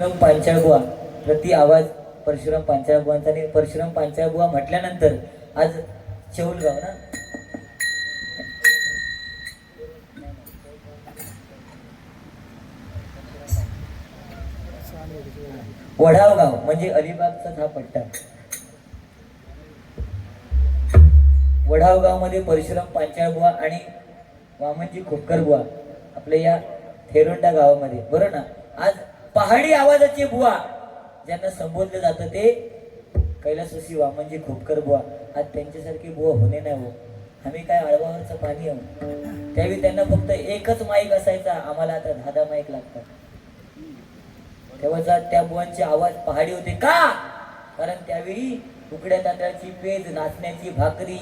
परशुराम पांचाळबुवा प्रति आवाज परशुराम पांचाळबुवांचा आणि परशुराम पांचाळबुवा म्हटल्यानंतर आज चौलगाव ना? वढाव गाव म्हणजे अलिबागचाच हा पट्टा वढाव गावमध्ये परशुराम पांचाळबुवा आणि वामनजी खोपकर बुवा आपल्या या थेरोंडा गावामध्ये. बरोबर ना? आज पहाडी आवाजाचे बुवा. ज्यांना संबोधलं जातं ते कैलासवासी म्हणजे खोपकर बुवा. आज त्यांच्यासारखे बुवा होणे नाही हो. आम्ही काय अळवावरचं पाणी आहो त्यावेळी त्यांना फक्त एकच माईक असायचा. आम्हाला आता दहा दहा माईक लागतात. तेव्हा त्या बुवांचे आवाज पहाडी होते. का? कारण त्यावेळी उकड्या तांदळाची पेज नाचण्याची भाकरी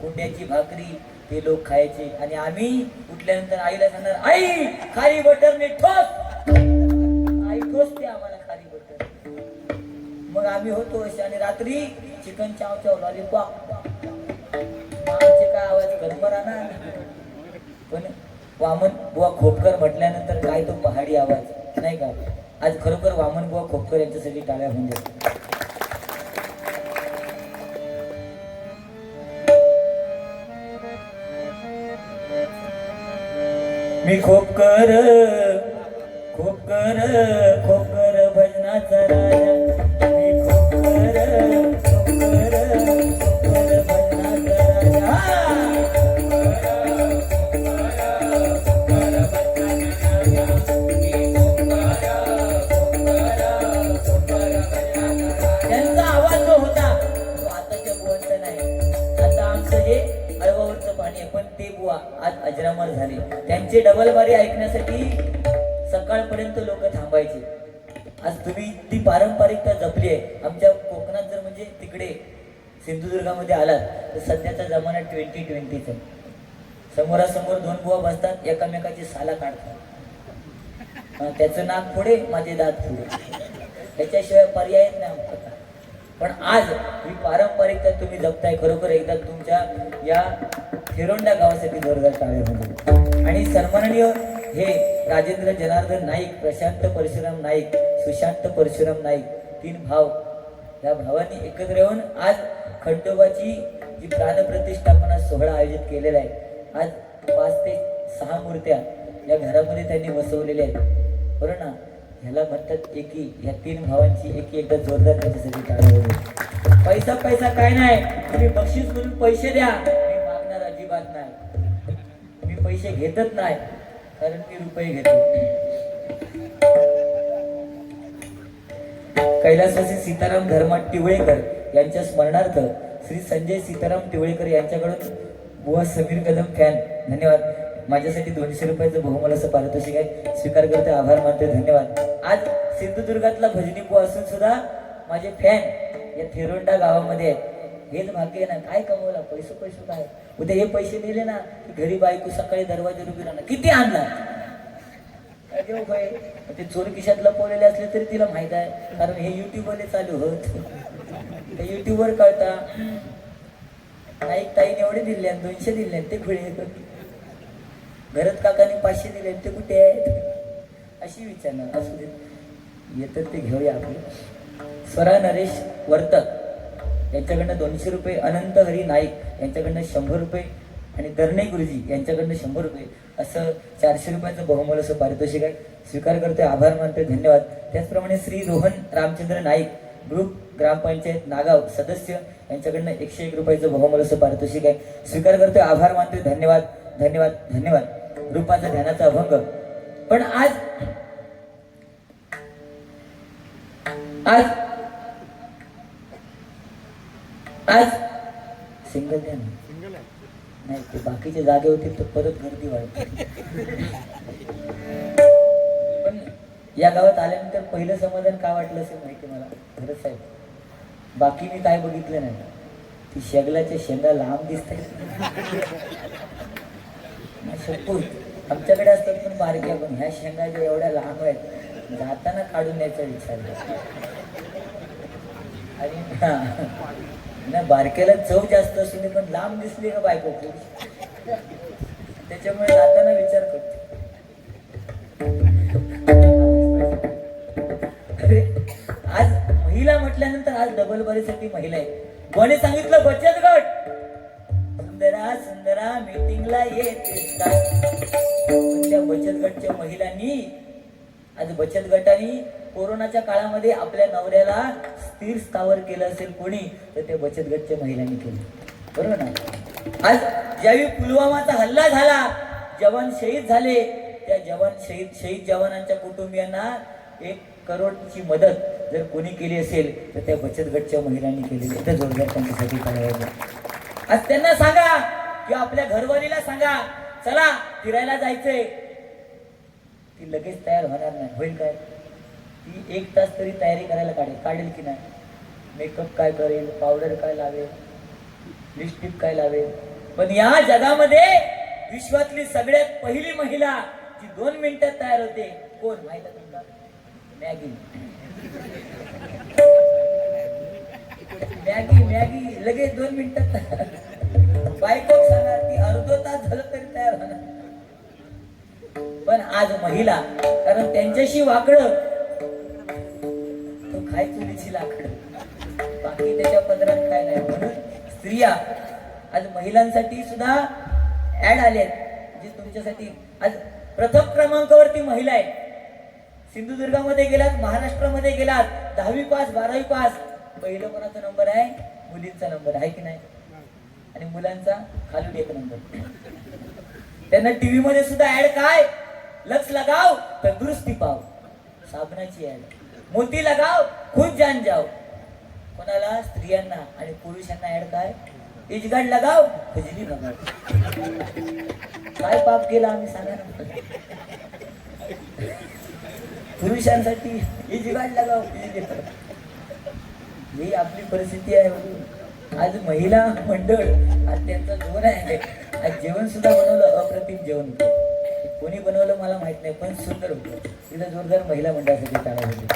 कुंड्याची भाकरी ते लोक खायचे. आणि आम्ही उठल्यानंतर आईला सांगणार आई खारी बटरने ठोस. आई आम्हाला खाली बटर मग आम्ही होतो असे आणि रात्री चिकन चाव चाव लॉलीपॉप आमचे काय आवाज गरमरा ना. पण वामन बुवा खोपकर म्हटल्यानंतर काय तो पहाडी आवाज नाही का? आज खरोखर वामन बुवा खोपकर यांच्यासाठी टाळ्या होऊन जाईल मी खोपकर खोपकर खोपकर भजनाचा राजा. मी खोपकर खोकर खोकर भजनाचा राजा. त्यांचा आवाज जो होता तो आताच्या बुवांचा नाही. आता आमचं हे अळवावरचं पाणी आहे पण ते बुवा आज अजरामर झाले. त्यांची डबलबारी ऐकण्यासाठी सकाळपर्यंत लोक थांबायचे. आज तुम्ही ती पारंपरिकता जपली आहे. आमच्या कोकणात जर म्हणजे तिकडे सिंधुदुर्गामध्ये आलात तर सध्याचा जमाना ट्वेंटी ट्वेंटीचा. समोरासमोर दोन बुवा बसतात एकामेकाची साला काढतात. त्याचं नाक पुढे माझे दात पुढे. त्याच्याशिवाय पर्यायच नाही पण आज ही पारंपरिकता तुम्ही जपताय खरोखर एकदा तुमच्या या फिरोंडा गावासाठी जोरदार टाळे आणि सन्माननीय हे राजेंद्र जनार्दन नाईक प्रशांत परशुराम नाईक सुशांत परशुराम नाईक तीन भाव. या भावांनी एकत्र येऊन आज खंडोबाची जी प्राणप्रतिष्ठापना सोहळा आयोजित केलेला आहे आज पाच ते सहा मूर्त्या या घरामध्ये त्यांनी बसवलेल्या आहेत. बरं ना ह्याला म्हणतात एकी या तीन भावांची एकी एकदा जोरदार त्याच्यासाठी टाळ्या पैसा पैसा काय नाही तुम्ही बक्षीस म्हणून पैसे द्या मी मागणार अजिबात नाही. मी पैसे घेतच नाही. कारण मी रुपये घेतो कैलासवासी सीताराम धर्मात टिवळेकर यांच्या स्मरणार्थ श्री संजय सीताराम टिवळेकर यांच्याकडून बुवा समीर कदम फॅन. धन्यवाद. माझ्यासाठी दोनशे रुपयाचं बहुमल असं पारितोषिक आहे. स्वीकार करते आभार मानते धन्यवाद. आज सिंधुदुर्गातला भजनी बुवा असून सुद्धा माझे फॅन या थिरोंडा गावामध्ये आहेत हेच भाग्य आहे ना. काय कमवला? पैसे पैसे काय? उद्या हे पैसे दिले ना घरी बायको सकाळी दरवाजा उभी राहणार. किती आणला काय देऊ ते चोर किशात लपवलेले असले तरी तिला माहीत आहे. कारण हे युट्यूबवाले चालू होत. ते युट्यूबवर कळता. नाही ताईने एवढे दिले दोनशे दिले ते खुळे. घरात काकाने पाचशे दिले ते कुठे आहेत? अशी विचारणार असू देत येतात ते घेऊया आपण. स्वरा नरेश वर्तक. यांच्याकडनं दोनशे रुपये अनंत हरी नाईक यांच्याकडनं शंभर रुपये आणि दरणे गुरुजी यांच्याकडनं शंभर रुपये असं चारशे रुपयाचं बहुमोल असं पारितोषिक आहे. स्वीकार करते आभार मानते धन्यवाद. त्याचप्रमाणे श्री रोहन रामचंद्र नाईक ग्रुप ग्रामपंचायत नागाव सदस्य यांच्याकडनं एकशे एक रुपयाचं बहुमोल असं पारितोषिक आहे. स्वीकार करते आभार मानते धन्यवाद धन्यवाद धन्यवाद. रूपाचा ध्यानाचा अभंग. पण आज आज आज सिंगल द्या ना नाही ते बाकीचे जागे होतील तर परत गर्दी वाढते. पण या गावात आल्यानंतर पहिलं समाधान काय वाटलं असेल माहिती मला? खरंच साहेब बाकी मी काय बघितलं नाही. ती शेगलाच्या शेंगा लांब दिसत आमच्याकडे असतात पण बारक्या पण ह्या शेंगा ज्या एवढ्या लांब आहेत जाताना काढून न्यायचा विचार आणि नाही बारक्याला चव जास्त असून पण लांब दिसली का बायको खूप? त्याच्यामुळे जाताना विचार करतो. आज महिला म्हटल्यानंतर आज डबल बरीसाठी महिला आहे कोणी सांगितलं बचत गट? सुंदरा सुंदरा मीटिंगला येते त्या बचत गटच्या महिलांनी आज बचत गटाने कोरोनाच्या काळामध्ये आपल्या नवऱ्याला स्थिर स्थावर केलं असेल कोणी तर ते बचत गटच्या महिलांनी केलं. बरोबर ना? आज ज्यावेळी पुलवामाचा हल्ला झाला जवान शहीद झाले त्या जवान शहीद शहीद जवानांच्या कुटुंबियांना एक करोडची मदत जर कोणी केली असेल तर त्या बचत गटच्या महिलांनी केलेली आहे. तर जोरदार त्यांच्यासाठी करायला आज त्यांना सांगा किंवा आपल्या घरवालीला सांगा चला फिरायला जायचंय. ती लगेच तयार होणार नाही. होईल काय? ती एक तास तरी तयारी करायला काढेल. काढेल की नाही? मेकअप काय करेल? पावडर काय लावेल? लिपस्टिक काय लावेल? पण या जगामध्ये विश्वातली सगळ्यात पहिली महिला जी दोन मिनिटात तयार होते कोण माहीत आहे मॅगी मॅगी मॅगी लगेच दोन मिनिटात बायको सांगा ती अर्धो तास झालं आज महिला कारण त्यांच्याशी वाकडं. तो खाय चुलीची लाकड? बाकी त्याच्या पदरात काय नाही. म्हणून स्त्रिया आज महिलांसाठी सुद्धा ऍड आले जे तुमच्यासाठी आज प्रथम क्रमांकावरती महिला आहे सिंधुदुर्गामध्ये गेलात महाराष्ट्रामध्ये गेलात. दहावी पास बारावी पास. पहिलं कोणाचा नंबर आहे? मुलींचा नंबर आहे की नाही? आणि मुलांचा खालून एक नंबर. त्यांना टीव्ही मध्ये सुद्धा ऍड काय? लक्ष लगाव तंदुरुस्ती पाव साबणाची ऍड मोती लगाव खुद जान जाव कोणाला? स्त्रियांना आणि पुरुषांना ऍड काय? इजगाड लगाव खजली बघा काय पाप केला आम्ही सांगा ना पुरुषांसाठी इजगाड लगाव खिजली ही आपली परिस्थिती आहे आज महिला मंडळ आज त्यांचा जोर आहे. आज जेवण सुद्धा बनवलं अप्रतिम जेवण. होतं कोणी बनवलं मला माहीत नाही पण सुंदर होतं. तिथं जोरदार महिला मंडळासाठी टाळा होते.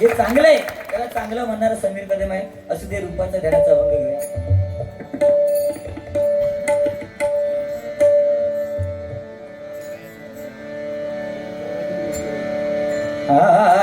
हे चांगलं आहे. त्याला चांगलं म्हणणारं समीर कदम आहे. असू ते रूपाचा ध्यानाचा अभंग घेऊया. Ah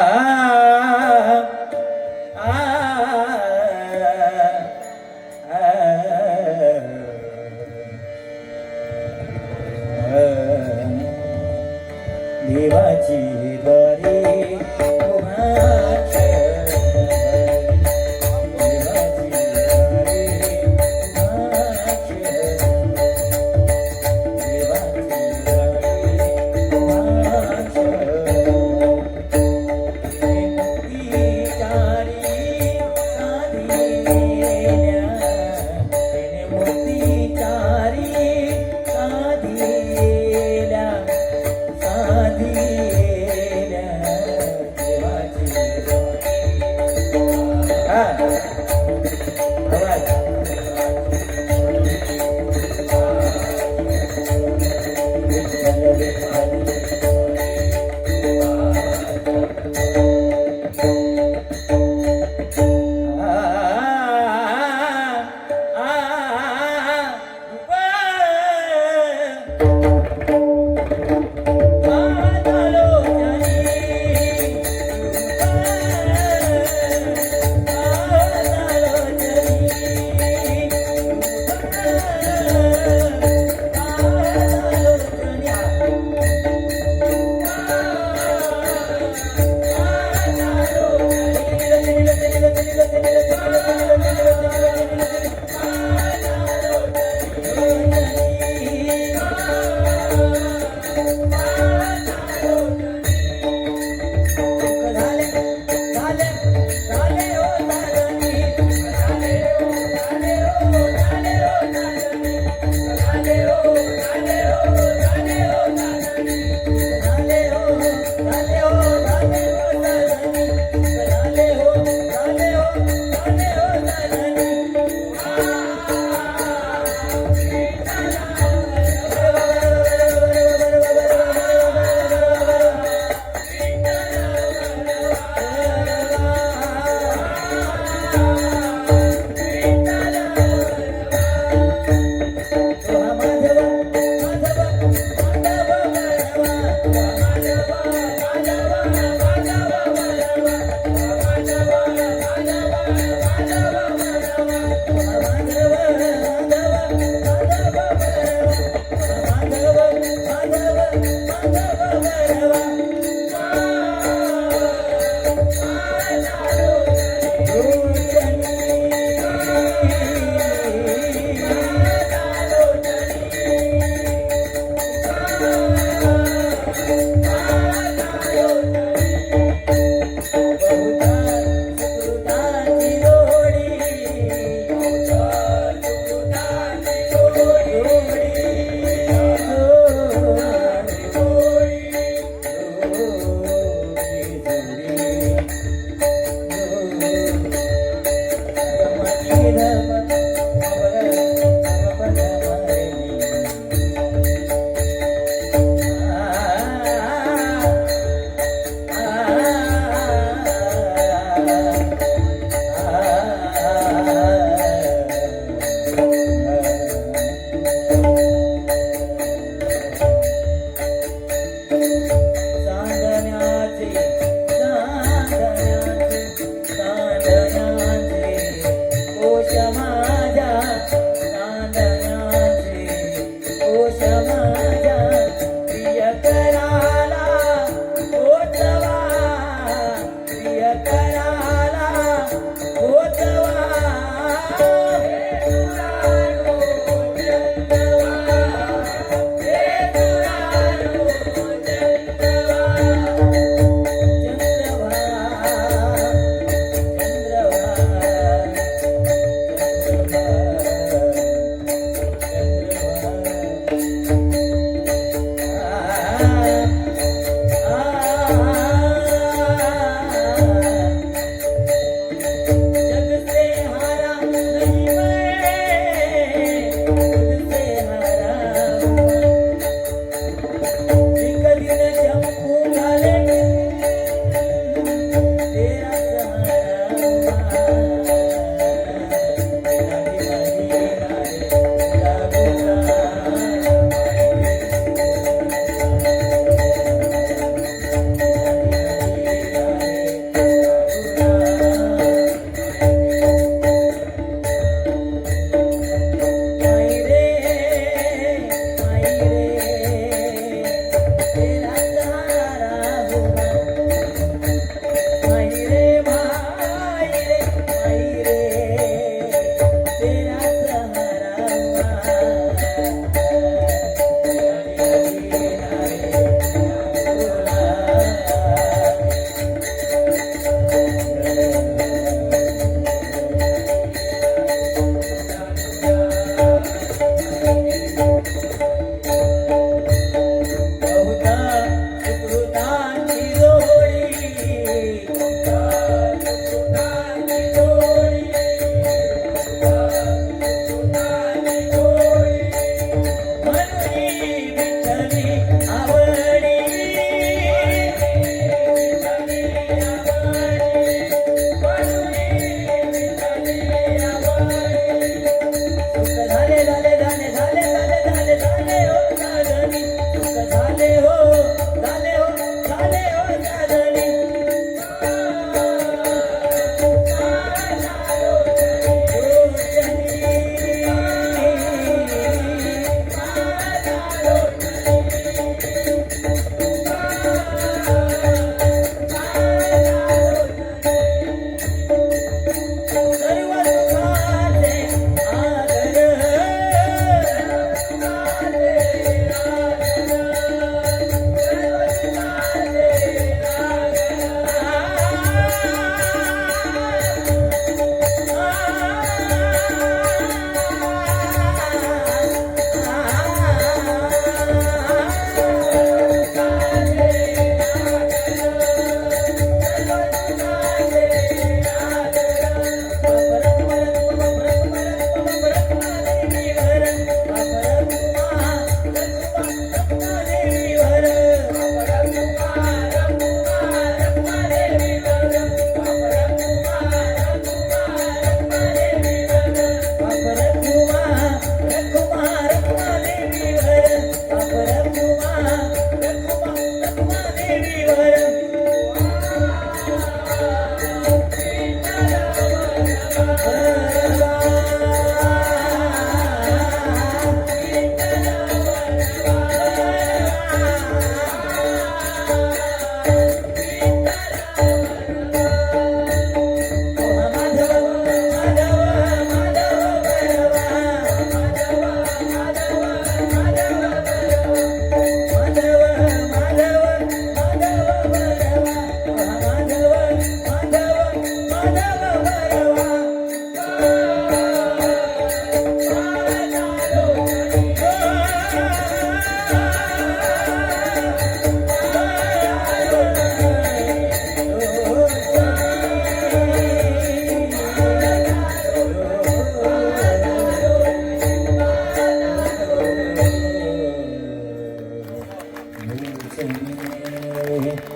Yeah.